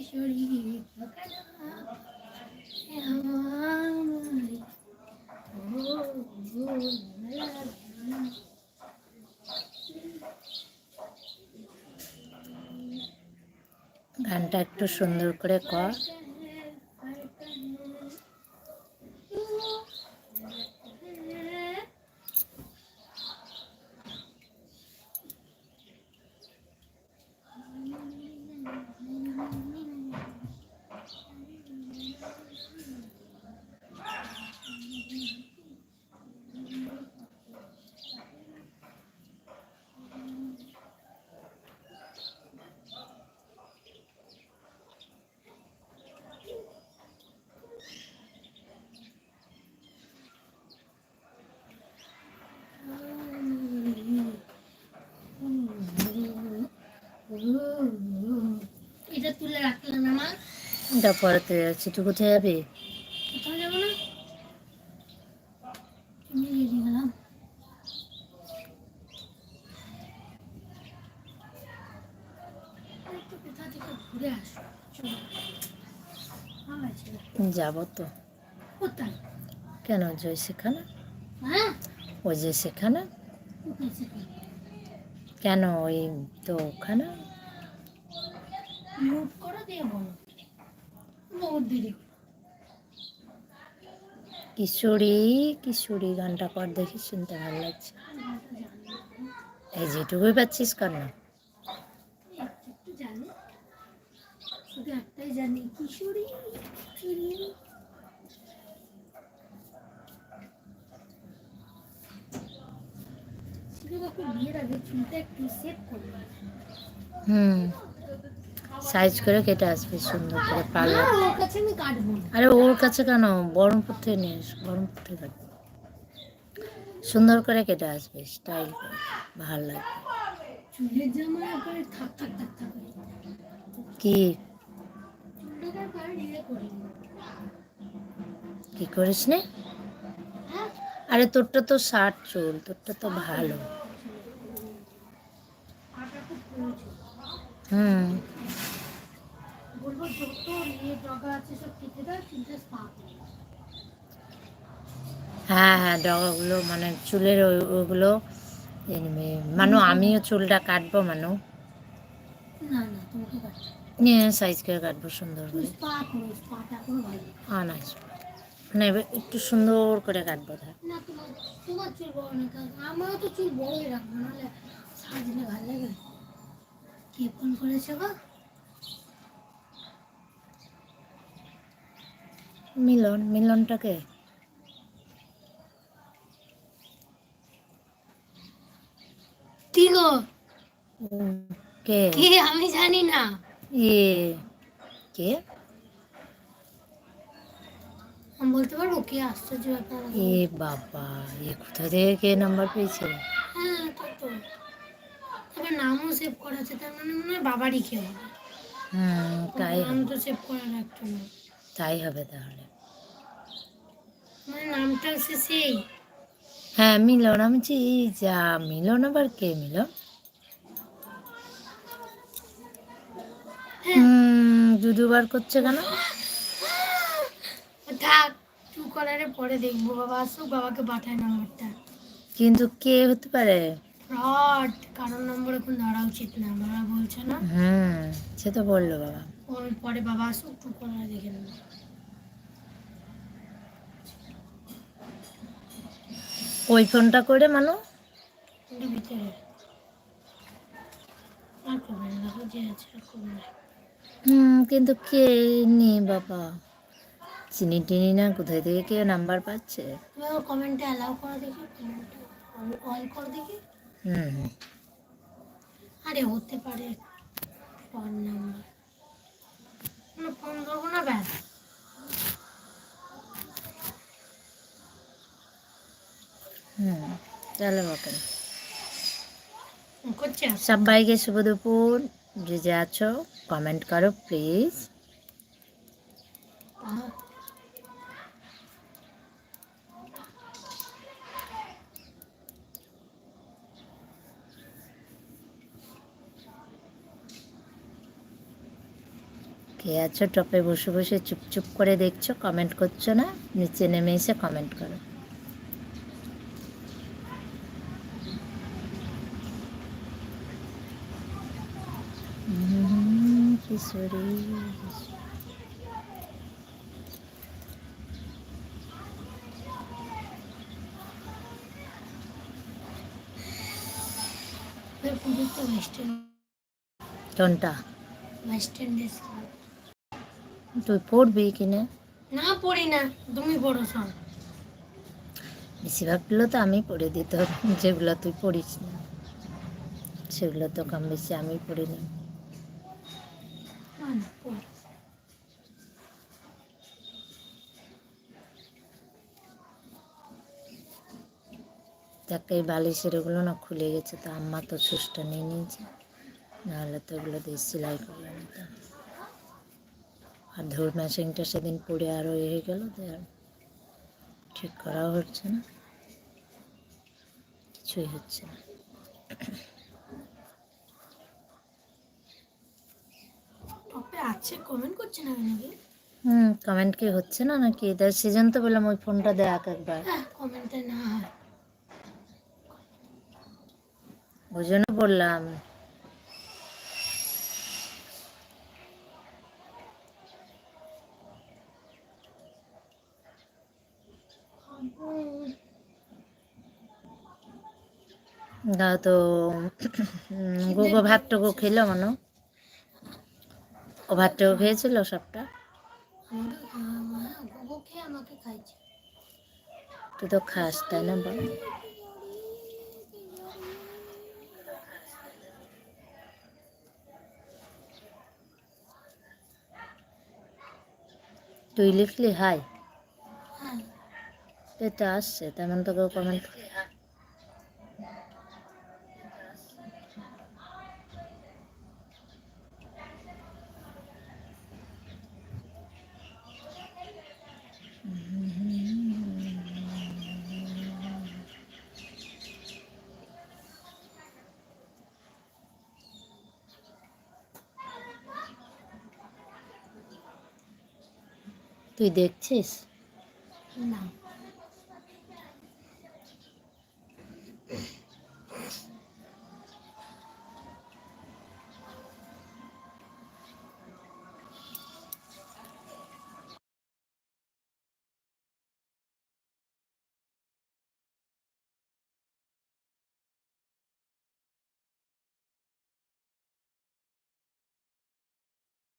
কিশোরী গানটা একটু সুন্দর করে কর। এটা পড়াতে যাচ্ছি তুই কোথায় যাবি? কোথাও যাব না? রেডি গেলাম কোথা থেকে ঘুরে আসো চলো। ভালো আছে যাব তো। কোথায়? কেন জয় সেখানে? হ্যাঁ। ওই যে সেখানে? কেন ওই তো ওখানে? নোট করে দিয়ে বলো। বহুত দেরি কিশোরী কিশোরী গানটা কর দেখি শুনতে ভালো লাগছে। এই যেটুকুই পাচ্ছিস কর না। একটাই জানি কিশোরী হুম। সাইজ করে কেটে আসবে সুন্দর করে পার্লার আরে ওর কাছে কেন? বহরমপুর থেকে নিয়ে এস বহরমপুর থেকে কাটবে। সুন্দর করে কেটে আসবে স্টাইল করে। ভালো লাগবে। কি? কি করিস নে? হ্যাঁ? আরে তোরটা তো ষাট চুল তোরটা তো ভালো। হুম বলব যত ইয়ে ডগা আছে সব কেটে দাও চুলটা স্পা হ্যাঁ হ্যাঁ ডগাগুলো মানে চুলের ওগুলো মানু আমিও চুলটা কাটবো মানু। না না সাইজ করে কাটবো সুন্দর করে। আনাজ মানে একটু সুন্দর করে কাটবো ধর না আমারও তো চুল বড়ই রাখব নাহলে সাজলে ভালো লাগে কে ফোন করেছে গো? মিলন মিলনটাকে? কি গো? কে? কে? আমি জানি না। এ কে? আমি বলতে পারব কে? আশ্চর্য ব্যাপার। এ বাবা এ কোথা থেকে কে নাম্বার পেয়েছে? হ্যাঁ তো তো। তবে নামও সেভ করা আছে তার মানে মনে হয় বাবারই কেউ হুম তাই নাম তো সেভ করা রাখতো না তাই হবে তাহলে। নামটা সে সেই? হ্যাঁ মিলন। আমি এই যা মিলন আবার কে মিলন? হুম দুদু বার করছে কেন? থাক টু কলারে পরে দেখব বাবা। আসুক বাবাকে পাঠায় নাম্বারটা কিন্তু কে হতে পারে? ফ্রড। কারোর নম্বর এখন ধরা উচিত না বাবা বলছে না। হুম সে তো বলল বাবা। পরে বাবা আসুক টু কলারে দেখে নেব। ওই ফোনটা করে মানু। হুম কিন্তু কে নি বাবা? চিনি টিনি না কোথায় থেকে কে নাম্বার পাচ্ছে? কমেন্টে অ্যালাউ করো দেখি অল করো দেখি। হুম হুম। আরে হতে পারে ফোন নাম্বার ফোন করব না ব্যাস। হুম চলো বাবা করছে সবাইকে শুভ দুপুর। যে যে আছো কমেন্ট করো প্লিজ কে আছো টপে বসে বসে চুপচুপ করে দেখছ কমেন্ট করছ না? নিচে নেমে এসে কমেন্ট করো। ওয়েস্টার্ন কোনটা তুই পড়বি কিনে? না পড়ি না। তুমি পড়ো সব বেশিরভাগগুলো তো আমি পড়ে দিত যেগুলো তুই পড়িস না। সেগুলো তো কম বেশি আমি পড়ি দেখ এই বালিশের ওগুলো না খুলে গেছে, তো আম্মা তো সুসটা নিয়ে নিয়েছে। নাহলে তো ওগুলো দিয়ে সেলাই করে নিতাম আর ধুর ম্যাশিংটা সেদিন পড়ে আরও এ হয়ে গেল তো আর ঠিক করাও হচ্ছে না। কিছুই হচ্ছে না। আছে কমেন্ট করছে না নাকি হুম কমেন্ট কি হচ্ছে না নাকি? তাই সেজন তো বললাম ওই ফোনটা দেখ একবার। হ্যাঁ কমেন্টে না হয়। ওই জন্য বললাম। তো। গোগো ভাতটুকু খেলো মনে। হয়। ও ভাতটুকু খেয়েছিল সবটা? তুই তো খাস তাই না বল? তুই লিখলি? হাই। এটা আসছে তেমন তোকে কমেন্ট তুই দেখছিস? না।